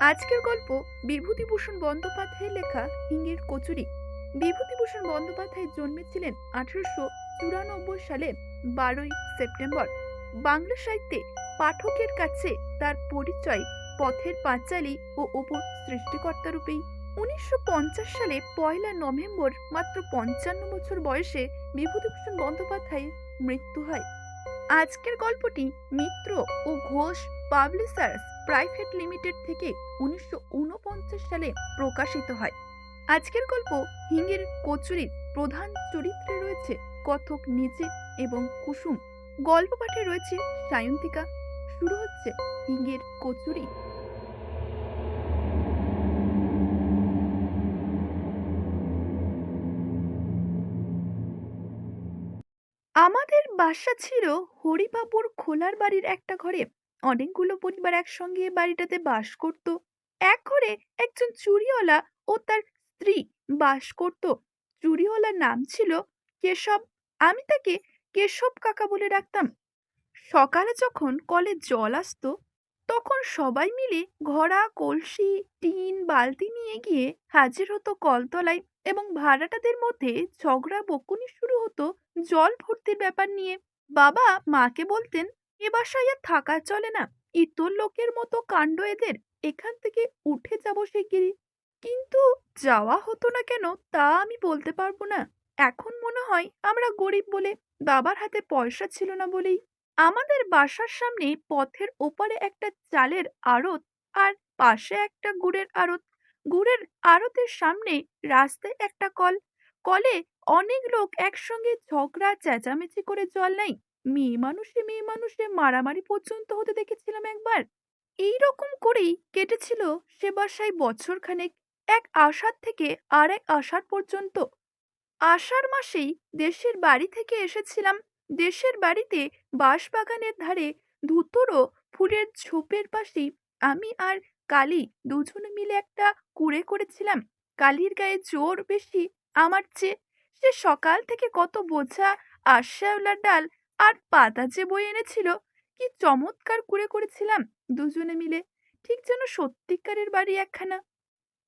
আজকের গল্প বিভূতিভূষণ বন্দ্যোপাধ্যায়ের লেখা হিঙ্গের কচুরি। বিভূতিভূষণ বন্দ্যোপাধ্যায় জন্মেছিলেন আঠারোশো চুরানব্বই সালে বারোই সেপ্টেম্বর। বাংলা সাহিত্যে পাঠকের কাছে তার পরিচয় পথের পাঁচালী ও অপুর সৃষ্টিকর্তা রূপেই। উনিশশো পঞ্চাশ সালে পয়লা নভেম্বর মাত্র পঞ্চান্ন বছর বয়সে বিভূতিভূষণ বন্দ্যোপাধ্যায়ের মৃত্যু হয়। আজকের গল্পটি মিত্র ও ঘোষ পাবলিশার্স প্রাইভেট লিমিটেড থেকে উনিশশো উনপঞ্চাশ সালে প্রকাশিত হয়। আজকের গল্প হিঙ্গের কচুরির প্রধান চরিত্রে রয়েছে কথক নিজে এবং কুসুম। গল্প পাঠে রয়েছে সায়ন্তিকা। শুরু হচ্ছে হিঙ্গের কচুরি। আমাদের বাসা ছিল হরিবাবুর খোলার বাড়ির একটা ঘরে। অনেকগুলো পরিবার একসঙ্গে বাড়িটাতে বাস করত। এক ঘরে একজন চুরিওয়ালা ও তার স্ত্রী বাস করত। চুরিওয়ালার নাম ছিল কেশব। আমি তাকে কেশব কাকা বলে ডাকতাম। সকালে যখন কলে জল আসতো, তখন সবাই মিলে ঘড়া, কলসি, টিন, বালতি নিয়ে গিয়ে হাজির হতো কলতলায় এবং ভাড়াটাদের মধ্যে ঝগড়া, বকুনি শুরু হতো জল ভর্তির ব্যাপার নিয়ে। বাবা মাকে বলতেন, এ বাসায় থাকা চলে না। ইতর লোকের মতো কাণ্ড এদের। এখান থেকে উঠে যাব শিগগিরই। কিন্তু যাওয়া হতো না কেন তা আমি বলতে পারব না। এখন মনে হয় আমরা গরিব বলে বাবার হাতে পয়সা ছিল না বলেই। আমাদের বাসার সামনে পথের ওপারে একটা চালের আড়ত আর পাশে একটা গুড়ের আড়ত। গুড়ের আড়তের সামনে রাস্তায় একটা কল। কলে অনেক লোক একসঙ্গে ঝগড়া, চেঁচামেচি করে জল নেয়। মেয়ে মানুষে মেয়ে মানুষে মারামারি পর্যন্ত হতে দেখেছিলাম একবার। এই রকম করেই কেটেছিল সে বাসায় বছরখানেক, এক আষাঢ় থেকে আর এক আষাঢ় পর্যন্ত। আষাঢ় মাসেই দেশের বাড়ি থেকে এসেছিলাম। দেশের বাড়িতে বাঁশবাগানের ধারে ধুতরো ফুলের ঝোপের পাশেই আমি আর কালী দুজনে মিলে একটা কুড়ে করেছিলাম। কালীর গায়ে জোর বেশি আমার চেয়ে। সে সকাল থেকে কত বোঝা আশাওলার ডাল আর পাতা যে বই এনেছিল, কি চমৎকার কুড়ে করেছিলাম। দুজনে মিলে ঠিক যেন সত্যিকারের বাড়ি একখানা।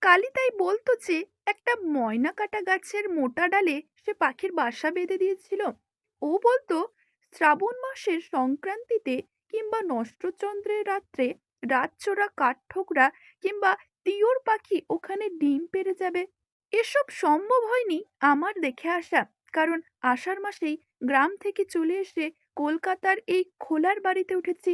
কালী তাই বলতো যে, একটা ময়না কাটা গাছের মোটা ডালে সে পাখির বাসা বেঁধে দিয়েছিল। ও বলতো, শ্রাবণ মাসের সংক্রান্তিতে কিংবা নষ্টচন্দ্রের রাত্রে রাতচোরা কাঠঠোকরা কিংবা তিওর পাখি ওখানে ডিম পেরে যাবে। এসব সম্ভব হয়নি আমার দেখে আসা, কারণ আষাঢ় মাসেই গ্রাম থেকে চলে এসে কলকাতার এই খোলার বাড়িতে উঠেছি।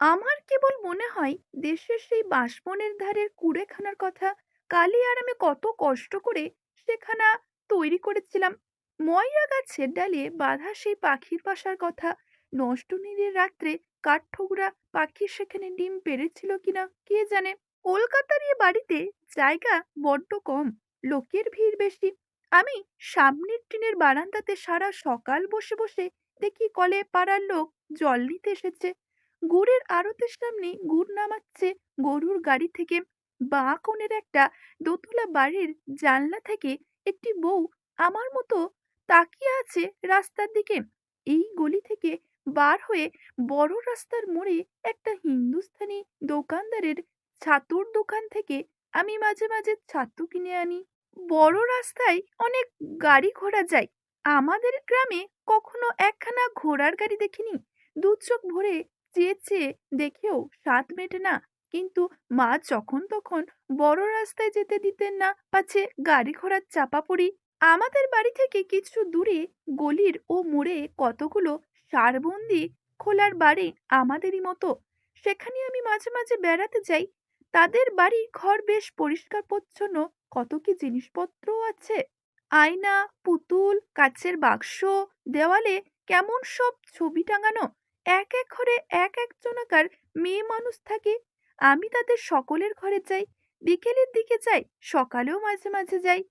আমার কেবল মনে হয়, দেশের সেই বাঁশবনের ধারের কুড়েখানার কথা কালী আর আমি কত কষ্ট করে সেখানা তৈরি করেছিলাম। ময়রা গাছের ডালে বাঁধা সেই পাখির বাসার কথা, নষ্ট নীলের রাত্রে কাঠঠোকরা পাখি সেখানে ডিম পেড়েছিল কিনা কে জানে? কলকাতার এ বাড়িতে জায়গা বড্ড কম, লোকের ভিড় বেশি। আমি সামনের টিনের বারান্দাতে সারা সকাল বসে বসে দেখি কলে পাড়ার লোক জল নিতে এসেছে। গুড়ের আড়তের সামনে গুড় নামাচ্ছে গরুর গাড়ি থেকে। বাঁ কোণের একটা দোতলা বাড়ির জানলা থেকে একটি বউ আমার মতো তাকিয়ে আছে রাস্তার দিকে। এই গলি থেকে বার হয়ে বড় রাস্তার মোড়ে একটা হিন্দুস্থানি দোকানদারের ছাতুর দোকান থেকে আমি মাঝে মাঝে ছাতু কিনে আনি। বড় রাস্তায় অনেক গাড়ি ঘোড়া যায়। আমাদের গ্রামে কখনো একখানা ঘোড়ার গাড়ি দেখিনি। দু চোখ ভরে চেয়ে চেয়ে দেখেও স্বাদ মেটে না। কিন্তু মা যখন তখন বড় রাস্তায় যেতে দিতেন না, পাছে গাড়ি ঘোড়ার চাপা পড়ি। আমাদের বাড়ি থেকে কিছু দূরে গলির ও মোড়ে কতগুলো সারবন্দি খোলার বাড়ি আমাদেরই মতো। সেখানে আমি মাঝে মাঝে বেড়াতে যাই। তাদের বাড়ি ঘর বেশ পরিষ্কার পরিচ্ছন্ন। কত কি জিনিসপত্রও আছে? আয়না, পুতুল, কাচের বাক্স, দেওয়ালে কেমন সব ছবি টাঙানো। এক এক ঘরে এক একজনাকার মেয়ে মানুষ থাকে। আমি তাদের সকলের ঘরে যাই, বিকেলের দিকে যাই, সকালেও মাঝে মাঝে যাই।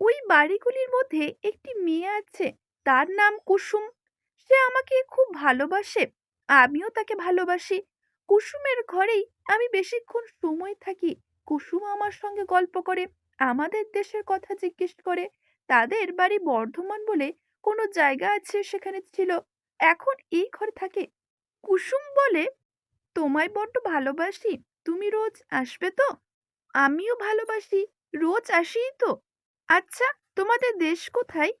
ওই বাড়িগুলির মধ্যে একটি মেয়ে আছে, তার নাম কুসুম। সে আমাকে খুব ভালোবাসে, আমিও তাকে ভালোবাসি। কুসুমের ঘরেই আমি বেশিক্ষণ সময় থাকি। কুসুম আমার সঙ্গে গল্প করে, আমাদের দেশের কথা জিজ্ঞেস করে। তাদের বাড়ি বর্ধমান বলে কোনো জায়গা আছে সেখানে ছিল। এখন এই ঘরে থাকে। কুসুম বলে, তোমায় বড্ড ভালোবাসি, তুমি রোজ আসবে তো? আমিও ভালোবাসি, রোজ আসিই তো। আচ্ছা তোমাদের দেশ কোথায়?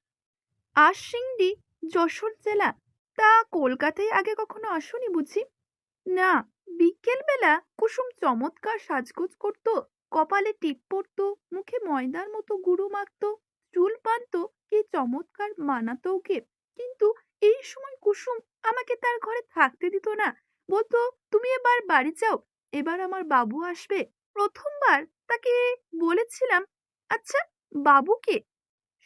আশিংডি যশোর জেলা। তা কলকাতায় আগে কখনো আসোনি বুঝি? না, বিকেলবেলা কুসুম চমৎকার সাজগোজ করত, কপালে টিপ পরতো মুখে ময়দার মতো গুঁড়ো মাখতো, চুল বাঁধতো, কি চমৎকার মানাতো ওকে। কিন্তু এই সময় কুসুম আমাকে তার ঘরে থাকতে দিত না। বলতো, তুমি এবার বাড়ি যাও, এবার আমার বাবু আসবে। প্রথমবার তাকে বলেছিলাম আচ্ছা বাবুকে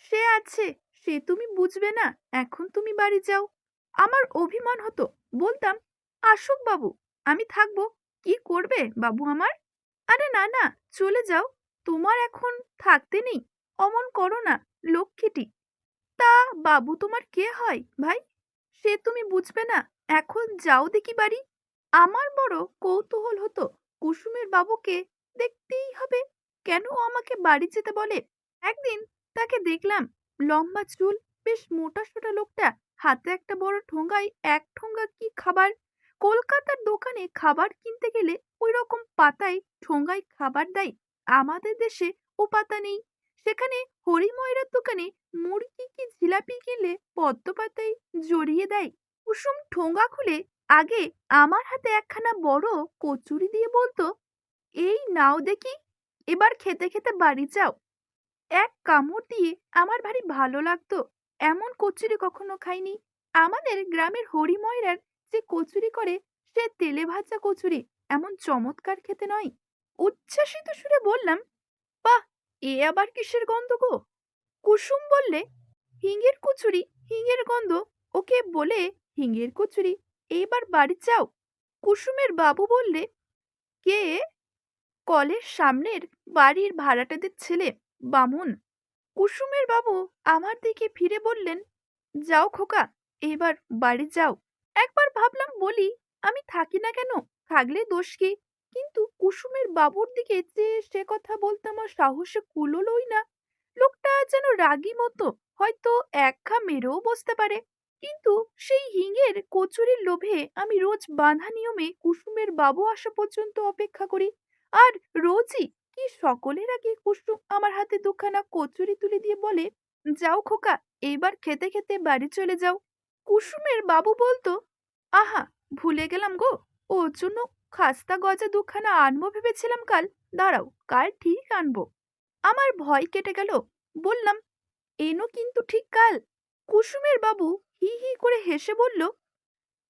সে আছে, সে তুমি বুঝবে না, এখন তুমি বাড়ি যাও। আমার অভিমান হতো। বলতাম, আসুক বাবু, আমি থাকব। কি করবে বাবু আমার? আরে না না, চলে যাও। তোমার এখন থাকতে নেই। অমন করো না, লক্ষ্মীটি। তা বাবু তোমার কে হয়, ভাই? সে তুমি বুঝবে না। এখন যাও দেখি বাড়ি। আমার বড় কৌতূহল হতো কুসুমের বাবুকে দেখতেই হবে। কেন আমাকে বাড়ি যেতে বলে? একদিন তাকে দেখলাম লম্বা চুল, বেশ মোটা সোটা লোকটা, হাতে একটা বড় ঠোঙ্গায় এক ঠোঙ্গা কি খাবার? কলকাতার দোকানে খাবার কিনতে গেলে ওই রকম পাতায় ঠোঙ্গায় খাবার দেয়। আমাদের দেশে ও পাতা নেই। সেখানে হরিময়রার দোকানে মুরগি কি জিলাপি কিনলে পদ্ম পাতায় জড়িয়ে দেয়? কুসুম ঠোঙ্গা খুলে আগে আমার হাতে একখানা বড় কচুরি দিয়ে বলতো, এই নাও দেখি, এবার খেতে খেতে বাড়ি যাও। এক কামড় দিয়ে আমার ভারী ভালো লাগতো, এমন কচুরি কখনো খাইনি। আমাদের গ্রামের হরিময়রার যে কচুরি করে, সে তেলে ভাজা কচুরি, এমন চমৎকার খেতে নয়। উচ্ছ্বাসিত সুরে বললাম, বাহ, এ আবার কিসের গন্ধ গো? কুসুম বললে, হিঙের কুচুরি, হিঙের গন্ধ, ওকে বলে হিঙের কুচুরি, এইবার বাড়ি যাও। কুসুমের বাবু বললে, কে? কলের সামনের বাড়ির ভাড়াটাদের ছেলে, বামুন। কুসুমের বাবু আমার দিকে ফিরে বললেন, যাও খোকা এবার বাড়ি যাও। একবার ভাবলাম, বলি, আমি থাকি না কেন? থাকলে দোষ কি? কিন্তু কুসুমের বাবুর দিকে যে সে কথা বলতে আমার সাহসে কুলোলই না। রাগী মতো হয়তো এক খা মেরেও বসতে পারে। কিন্তু সেই হিঙের কচুরির লোভে আমি রোজ বাঁধা নিয়মে কুসুমের বাবু আসা পর্যন্ত অপেক্ষা করি। আর রোজই কি সকলের আগে কুসুম আমার হাতে দুখানা কচুরি তুলে দিয়ে বলে, যাও খোকা, এইবার খেতে খেতে বাড়ি চলে যাও। কুসুমের বাবু বলতো, আহা, ভুলে গেলাম গো। ওর জন্য খাস্তা গজা দুখানা আনব ভেবেছিলাম কাল। দাঁড়াও, কাল ঠিক আনব। আমার ভয় কেটে গেল। বললাম এনো কিন্তু ঠিক কাল। কুসুমের বাবু হি হি করে হেসে বলল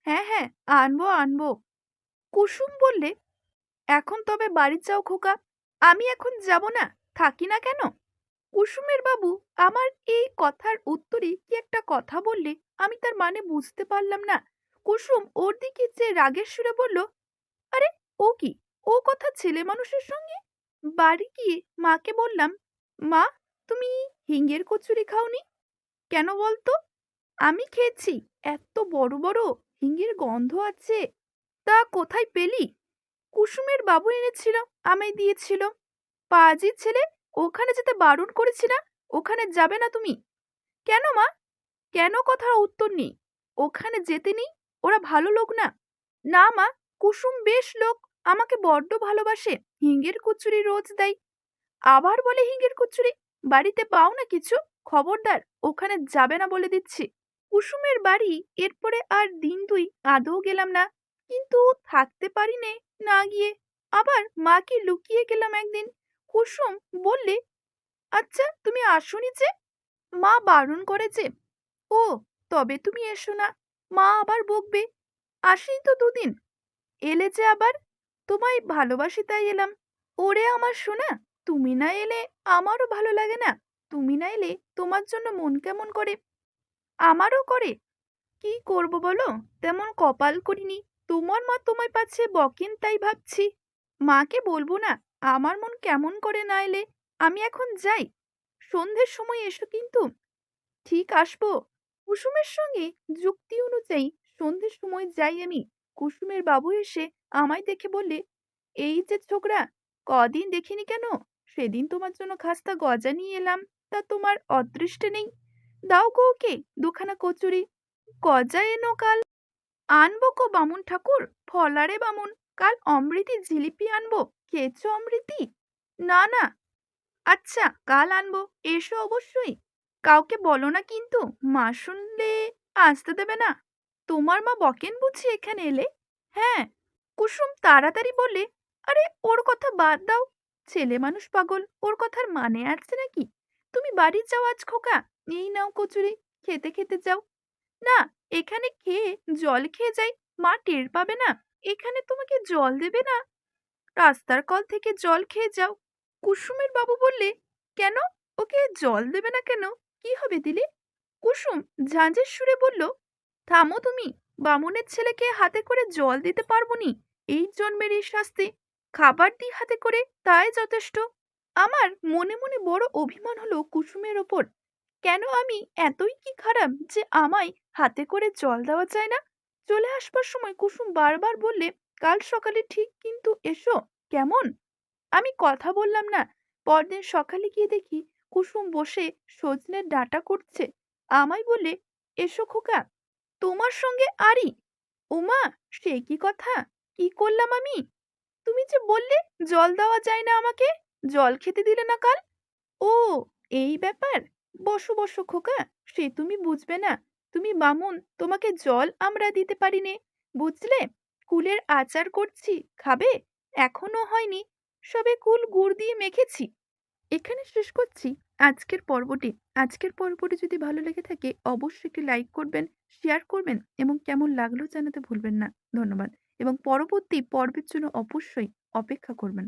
হ্যাঁ হ্যাঁ আনব আনব। কুসুম বললে, এখন তবে বাড়ি যাও খোকা, আমি এখন যাব না, থাকি না কেন? কুসুমের বাবু, আমার এই কথার উত্তরে কি একটা কথা বললে আমি তার মানে বুঝতে পারলাম না। কুসুম ওর দিকে যে রাগের সুরে বলল, আরে, ও কি? ও কথা ছেলে মানুষের সঙ্গে? বাড়ি গিয়ে মাকে বললাম, মা, তুমি হিঙ্গের কচুরি খাওনি? কেন বলতো? আমি খেয়েছি, এত বড় বড় হিঙ্গের গন্ধ আছে। তা কোথায় পেলি? কুসুমের বাবু এনেছিল আমায় দিয়েছিল। পাজি ছেলে, ওখানে যেতে বারণ করেছি না ওখানে যাবে না তুমি। কেন মা? কেন কথার উত্তর নেই? ওখানে যেতে নেই, ওরা ভালো লোক না। না মা, কুসুম বেশ লোক, আমাকে বড্ড ভালোবাসে, হিঙ্গের কচুরি রোজ দেয়। আবার বলে হিঙ্গের কচুরি? বাড়িতে পাও না কিছু? খবরদার, ওখানে যাবে না বলে দিচ্ছি। কুসুমের বাড়ি, এরপরে আর দিন দুই আদৌ গেলাম না। কিন্তু থাকতে পারি নে না গিয়ে। আবার মাকে লুকিয়ে গেলাম একদিন? কুসুম বললে আচ্ছা তুমি আসোনি যে? মা বারণ করেছে ও, তবে তুমি এসো না। মা আবার বকবে। আসিনি তো দুদিন। এলে যে আবার? তোমায় ভালোবাসি তাই এলাম। ওরে আমার শোনা তুমি না এলে আমারও ভালো লাগে না। তুমি না এলে তোমার জন্য মন কেমন করে? আমারও করে। কি করব বলো? তেমন কপাল করিনি। তোমার মা তোমায় পাচ্ছে বকেন তাই ভাবছি। মাকে বলব না, আমার মন কেমন করে না এলে? আমি এখন যাই। সন্ধ্যের সময় এসো কিন্তু। ঠিক আসব। কুসুমের সঙ্গে যুক্তি অনুযায়ী সন্ধ্যের সময় যাই আমি। কুসুমের বাবু এসে আমায় দেখে বললে, এই যে ছোকরা, কদিন দেখিনি কেন? সেদিন তোমার জন্য খাস্তা গজা নিয়ে এলাম। তা তোমার অদৃষ্টে নেই? দাও ওকে, দুখানা কচুরি। গজা এনো কাল। আনব কো বামুন ঠাকুর, ফলারে বামুন। কাল অমৃতি জিলিপি আনব। খেয়েছো অমৃতি? না না। আচ্ছা কাল আনব। এসো অবশ্যই। কাউকে বলো না কিন্তু, মা শুনলে আসতে দেবে না। তোমার মা বকেন বুঝি এখানে এলে? হ্যাঁ। কুসুম তাড়াতাড়ি বলে, আরে ওর কথা বাদ দাও। ছেলে মানুষ পাগল? ওর কথার মানে আছে নাকি? তুমি বাড়ি যাও আজ খোকা। এই নাও কচুরি, খেতে খেতে যাও। না, এখানে খেয়ে জল খেয়ে যাই, মা টের পাবে না। এখানে তোমাকে জল দেবে না। রাস্তার কল থেকে জল খেয়ে যাও। কুসুমের বাবু বললে, কেন? ওকে জল দেবে না কেন? কি হবে দিলে? কুসুম ঝাঁঝের সুরে বলল, থামো তুমি, বামুনের ছেলেকে হাতে করে জল দিতে পারব নি। এই জন্মের এই শাস্তি খাবার দিই হাতে করে তাই যথেষ্ট। আমার মনে মনে বড় অভিমান হলো কুসুমের ওপর। কেন আমি এতই কি খারাপ যে আমায় হাতে করে জল দেওয়া যায় না? চলে আসবার সময় কুসুম বারবার বললে, কাল সকালে ঠিক কিন্তু এসো, কেমন? আমি কথা বললাম না। পরদিন সকালে গিয়ে দেখি কুসুম বসে সজনের ডাঁটা করছে। আমায় বলে এসো খোকা, তোমার সঙ্গে আরি ওমা সে কি কথা? কি করলাম আমি? তুমি যে বললে জল দেওয়া যায় না আমাকে, জল খেতে দিলে না কাল? ও, এই ব্যাপার? বসো বসো খোকা, সে তুমি বুঝবে না। তুমি বামুন, তোমাকে জল আমরা দিতে পারি নে বুঝলে? কুলের আচার করছি, খাবে? এখনও হয়নি। সবে কুল গুড় দিয়ে মেখেছি। এখানে শেষ করছি আজকের পর্বটি। আজকের পর্বটি যদি ভালো লেগে থাকে, অবশ্যই একটি লাইক করবেন, শেয়ার করবেন এবং কেমন লাগল জানাতে ভুলবেন না। ধন্যবাদ। এবং পরবর্তী পর্বের জন্য অবশ্যই অপেক্ষা করবেন।